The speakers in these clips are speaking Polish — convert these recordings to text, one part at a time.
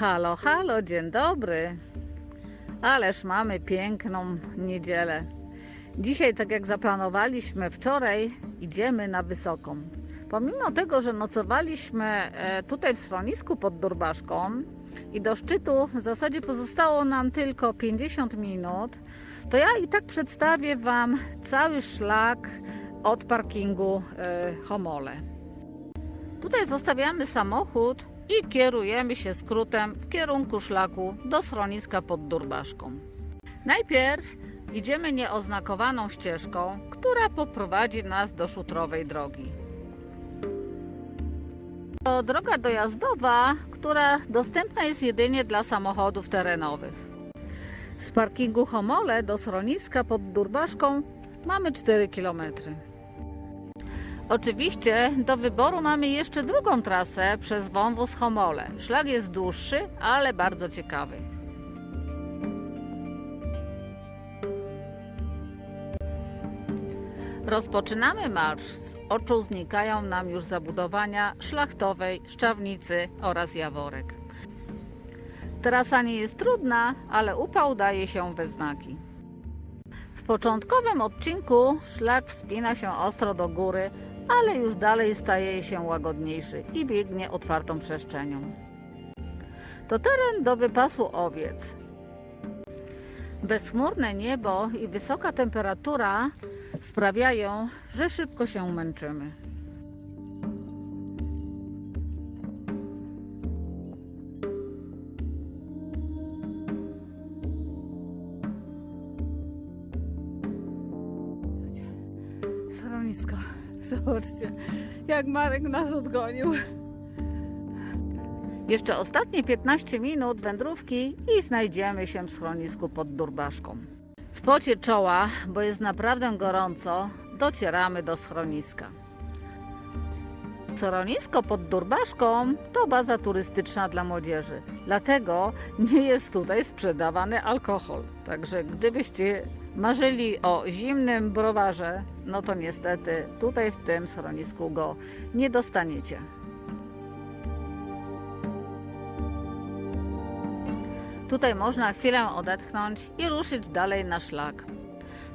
Halo, halo, dzień dobry. Ależ mamy piękną niedzielę. Dzisiaj, tak jak zaplanowaliśmy wczoraj, idziemy na wysoką. Pomimo tego, że nocowaliśmy e, tutaj w schronisku pod Durbaszką i do szczytu w zasadzie pozostało nam tylko 50 minut, to ja i tak przedstawię Wam cały szlak od parkingu e, Homole. Tutaj zostawiamy samochód i kierujemy się skrótem w kierunku szlaku do schroniska pod Durbaszką. Najpierw idziemy nieoznakowaną ścieżką, która poprowadzi nas do szutrowej drogi. To droga dojazdowa, która dostępna jest jedynie dla samochodów terenowych. Z parkingu Homole do schroniska pod Durbaszką mamy 4 km. Oczywiście do wyboru mamy jeszcze drugą trasę przez wąwóz Homole. Szlak jest dłuższy, ale bardzo ciekawy. Rozpoczynamy marsz. Z oczu znikają nam już zabudowania szlachtowej, szczawnicy oraz jaworek. Trasa nie jest trudna, ale upał daje się we znaki. W początkowym odcinku szlak wspina się ostro do góry, ale już dalej staje się łagodniejszy i biegnie otwartą przestrzenią. To teren do wypasu owiec. Bezchmurne niebo i wysoka temperatura sprawiają, że szybko się męczymy. Schronisko. Zobaczcie, jak Marek nas odgonił. Jeszcze ostatnie 15 minut wędrówki i znajdziemy się w schronisku pod Durbaszką. W pocie czoła, bo jest naprawdę gorąco, docieramy do schroniska. Schronisko pod Durbaszką to baza turystyczna dla młodzieży, dlatego nie jest tutaj sprzedawany alkohol. Także gdybyście marzyli o zimnym browarze, no to niestety tutaj w tym schronisku go nie dostaniecie. Tutaj można chwilę odetchnąć i ruszyć dalej na szlak.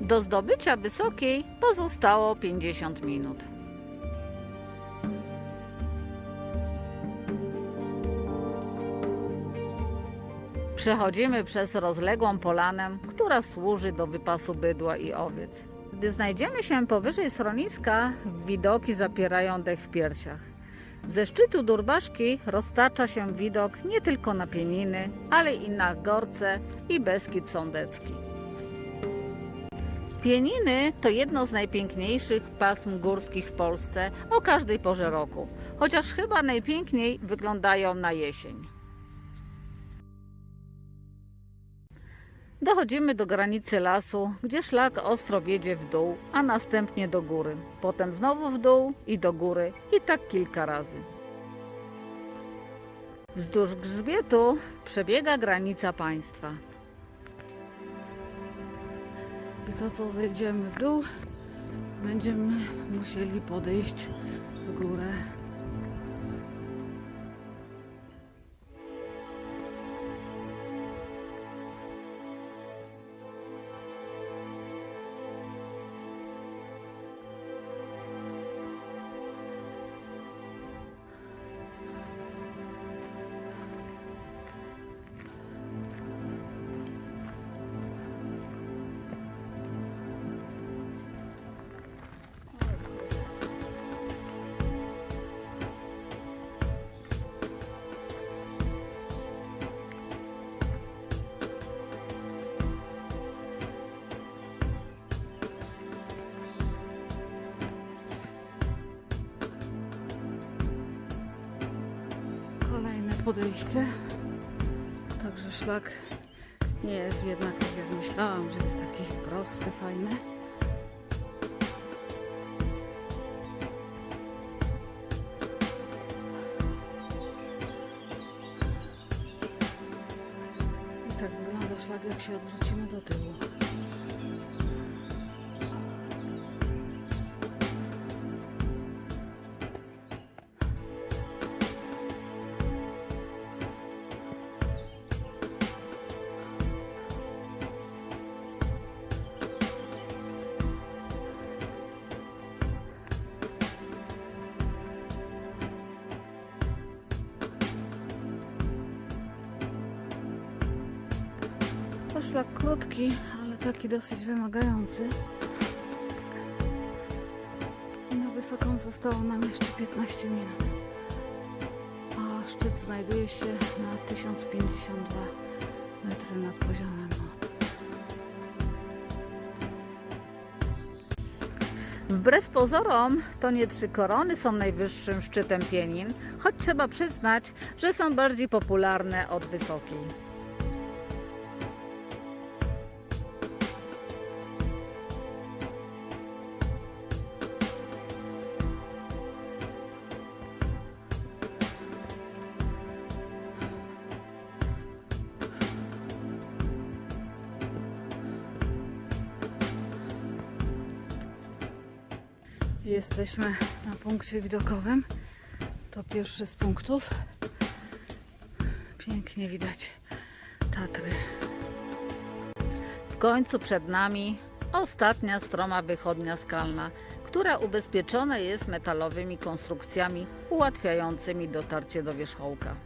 Do zdobycia wysokiej pozostało 50 minut. Przechodzimy przez rozległą polanę, która służy do wypasu bydła i owiec. Gdy znajdziemy się powyżej schroniska, widoki zapierają dech w piersiach. Ze szczytu Durbaszki roztacza się widok nie tylko na Pieniny, ale i na Gorce i Beskid Sądecki. Pieniny to jedno z najpiękniejszych pasm górskich w Polsce o każdej porze roku, chociaż chyba najpiękniej wyglądają na jesień. Dochodzimy do granicy lasu, gdzie szlak ostro wiedzie w dół, a następnie do góry. Potem znowu w dół i do góry i tak kilka razy. Wzdłuż grzbietu przebiega granica państwa. I to co zejdziemy w dół, będziemy musieli podejść w górę. Podejście. Także szlak nie jest jednak tak jak myślałam, że jest taki prosty, fajny. I tak wygląda szlak, jak się odwrócimy do tyłu. Szlak krótki, ale taki dosyć wymagający. Na wysoką zostało nam jeszcze 15 minut. A szczyt znajduje się na 1052 metry nad poziomem. Wbrew pozorom, to nie trzy korony są najwyższym szczytem pienin, choć trzeba przyznać, że są bardziej popularne od wysokiej. Jesteśmy na punkcie widokowym. To pierwszy z punktów. Pięknie widać Tatry. W końcu przed nami ostatnia stroma wychodnia skalna, która ubezpieczona jest metalowymi konstrukcjami ułatwiającymi dotarcie do wierzchołka.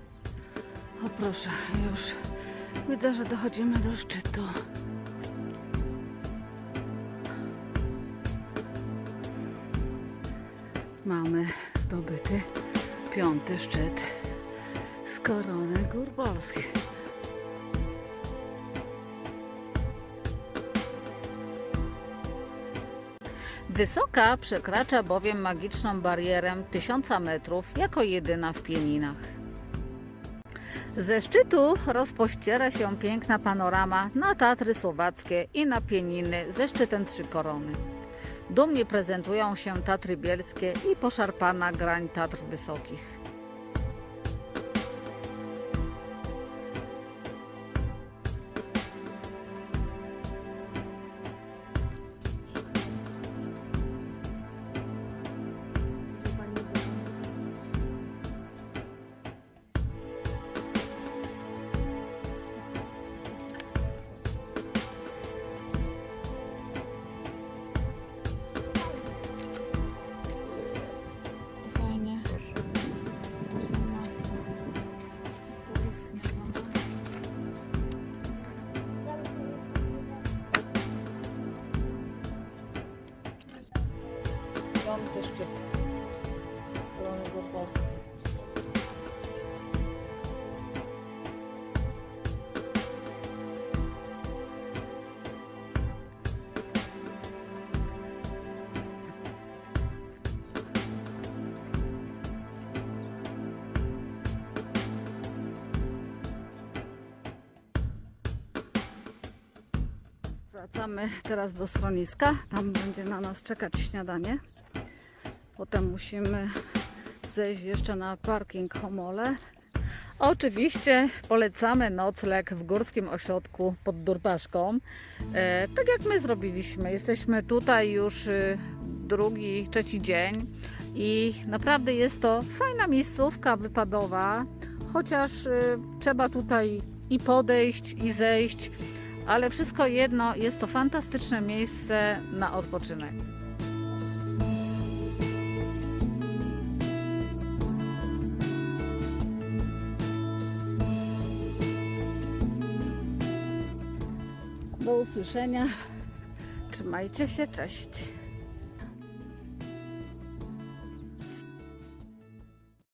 O proszę, już widzę, że dochodzimy do szczytu. Mamy zdobyty piąty szczyt z korony gór polskich. Wysoka przekracza bowiem magiczną barierę 1000 metrów jako jedyna w Pieninach. Ze szczytu rozpościera się piękna panorama na Tatry Słowackie i na Pieniny ze szczytem Trzy Korony. Dumnie prezentują się Tatry Bielskie i poszarpana grań Tatr Wysokich. Wracamy teraz do schroniska. Tam będzie na nas czekać śniadanie. Potem musimy zejść jeszcze na parking Homole. Oczywiście polecamy nocleg w górskim ośrodku pod Durbaszką. E, tak jak my zrobiliśmy. Jesteśmy tutaj już y, drugi, trzeci dzień i naprawdę jest to fajna miejscówka wypadowa, chociaż y, trzeba tutaj i podejść, i zejść, ale wszystko jedno jest to fantastyczne miejsce na odpoczynek. Do usłyszenia. Trzymajcie się, cześć.